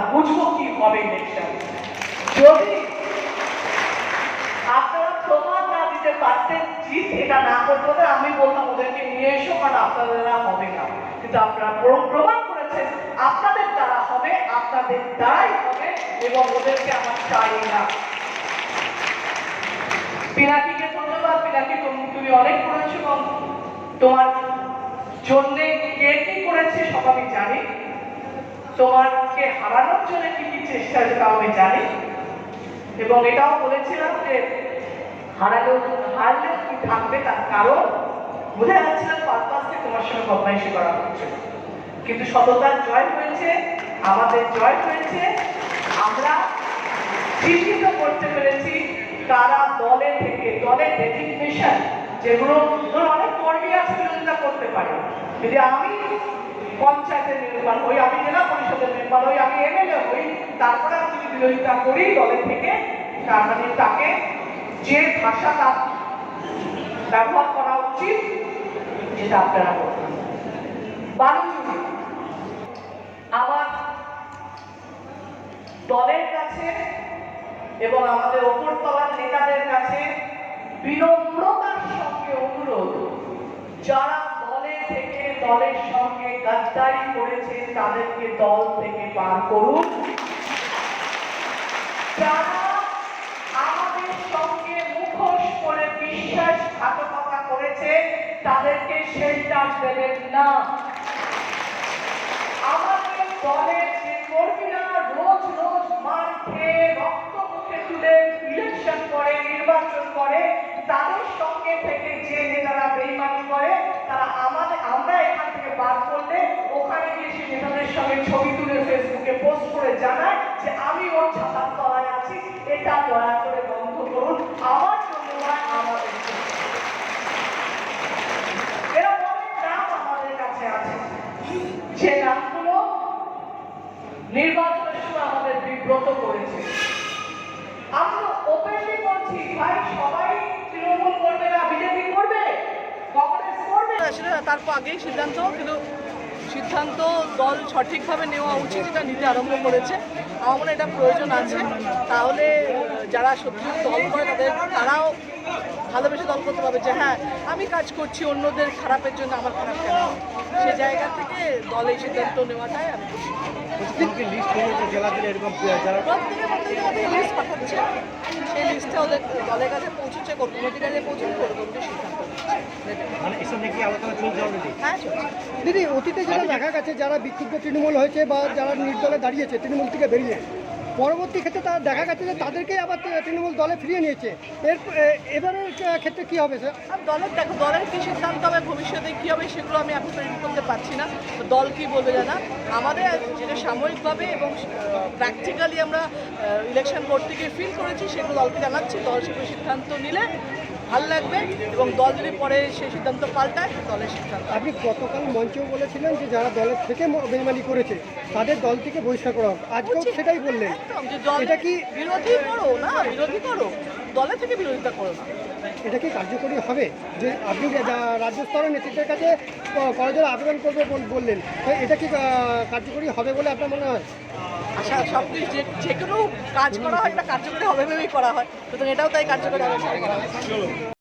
বুঝব কি হবে যদি আপনারা প্রমাণ না দিতে পারতেন জিত এটা না করতে হলে আমি বলতাম, ওদেরকে নিয়ে এসো, কারণ আপনাদের দ্বারা হবে না। কিন্তু আপনারা প্রমাণ করেছেন, আপনাদের দ্বারা হবে, আপনাদের দ্বারাই হবে, এবং ওদেরকে আমার চাই না। পিনাকিকে ধন্যবাদ। পিনাকি, তুমি- অনেক করেছ তোমার জন্যে কে কি করেছে সব আমি জানি। তোমারকে হারানোর জন্য কি কি চেষ্টা সেটাও আমি জানি। এবং এটাও বলেছিলাম যে হারালেও হারলেও কি থাকবে তার কারণ বোঝা যাচ্ছিল পারপাসকে তোমার সঙ্গে বদমাইশি করা হচ্ছে। কিন্তু সততার জয় হয়েছে, আমাদের জয় হয়েছে, আমরা চিহ্নিত করতে পেরেছি, তারা দলে থেকে দলের ডেজিগনেশন যেগুলো অনেক কর্মী আছে বিরোধিতা করতে পারে। যদি আমি পঞ্চায়েতের মেম্বার হই আমি জেলা পরিষদের মেম্বার হই আমি এমএলএ হই, তারপরে আমি যদি বিরোধিতা করি দলের থেকে তার মানে তাকে, যে ভাষা তার ব্যবহার করা উচিত যেটা আপনারা করবেন আমার দলের কাছে এবং আমাদের ওপর ওপরতলার নেতাদের কাছে বিনম্রতার সঙ্গে অনুরোধ, যারা দলে থেকে দলের সঙ্গে গাদ্দারি করেছে, তাদেরকে দল থেকে বার করুন। যারা আমাদের সঙ্গে মুখোশ করে বিশ্বাসঘাতকতা করেছে, তাদেরকে শেল্টার দেবেন না। আমাদের দলের যে কর্মীরা রোজ রোজ মার খেয়ে রক্ত মুখে তুলে ইলেকশন করে নির্বাচন করে তাদের সঙ্গে থেকে যে নেতারা বেইমানি করে তারা আমাদের আমরা এখান থেকে বাদ করলে ওখানে গিয়ে সেই নেতাদের সঙ্গে ছবি তুলে ফেসবুকে পোস্ট করে জানায় যে আমি ওর ছাতার তলায় আছি। এটা দয়া করে বন্ধ করুন। আমার জন্য নয়, আমাদের এরকম নাম আমাদের কাছে আছে। যে নামগুলো নির্বাচনের সময় আমাদের বিব্রত করেছে। আমরা ওপেনলি বলছি, ভাই, সবাই তৃণমূল করবে না, বিজেপি করবে, কংগ্রেস করবে। সেটা তারপর আগেই সিদ্ধান্ত, কিন্তু সিদ্ধান্ত দল সঠিকভাবে নেওয়া উচিত, এটা নিতে আরম্ভ করেছে। আমার মনে এটা প্রয়োজন আছে। তাহলে যারা সত্যি দল করে তাদের, তারাও ভালোবেসে দল করতে পারবে যে হ্যাঁ আমি কাজ করছি অন্যদের খারাপের জন্য আমার খারাপ কেন? সে জায়গা থেকে দলে সিদ্ধান্ত নেওয়াটাই আমি লিস্ট যারা পাঠাচ্ছে সেই লিস্টটা ওদের দলের কাছে কমিটির সিদ্ধান্ত। মানে হ্যাঁ দিদি অতীতে যেটা দেখা গেছে যারা বিক্ষুব্ধ তৃণমূল হয়েছে বা যারা নির্দলে দাঁড়িয়েছে তৃণমূল থেকে বেরিয়ে পরবর্তী ক্ষেত্রে তারা দেখা গেছে যে তাদেরকেই আবার তৃণমূল দলে ফিরিয়ে নিয়েছে। এর এবারের ক্ষেত্রে কি হবে, স্যার? দলের দেখো, দলের কি সিদ্ধান্ত হবে, ভবিষ্যতে কী হবে সেগুলো আমি এখন প্রেডিক্ট করতে পারছি না। দল কি বলবে জানা? আমাদের যেটা সাময়িকভাবে এবং প্র্যাকটিক্যালি আমরা ইলেকশন বোর্ড থেকে ফিল করেছি, সেগুলো দলকে জানাচ্ছি। দল সেগুলো সিদ্ধান্ত নিলে ভালো লাগবে এবং দল যদি পরে সেই সিদ্ধান্ত পাল্টায় দলের সিদ্ধান্ত আপনি গতকাল মঞ্চেও বলেছিলেন যে যারা দলের থেকে বেইমানি করেছে তাদের দল থেকে বহিষ্কার করা হোক। আজকেও সেটাই বললেন। দল এটা কি- বিরোধী করো না বিরোধী করো। দলের থেকে বিরোধিতা করো না। এটা কি কার্যকরী হবে? যে আপনি রাজ্য স্তরের নেতৃত্বের কাছে ক- করার আবেদন করবে বললেন এটা কি কার্যকরী হবে বলে আপনার মনে হয়? সব কিছু যে যে কোনো কাজ করা হয় এটা কার্যকরী হবে ভেবেই করা হয়। সুতরাং এটাও তাই কার্যকরী হবে।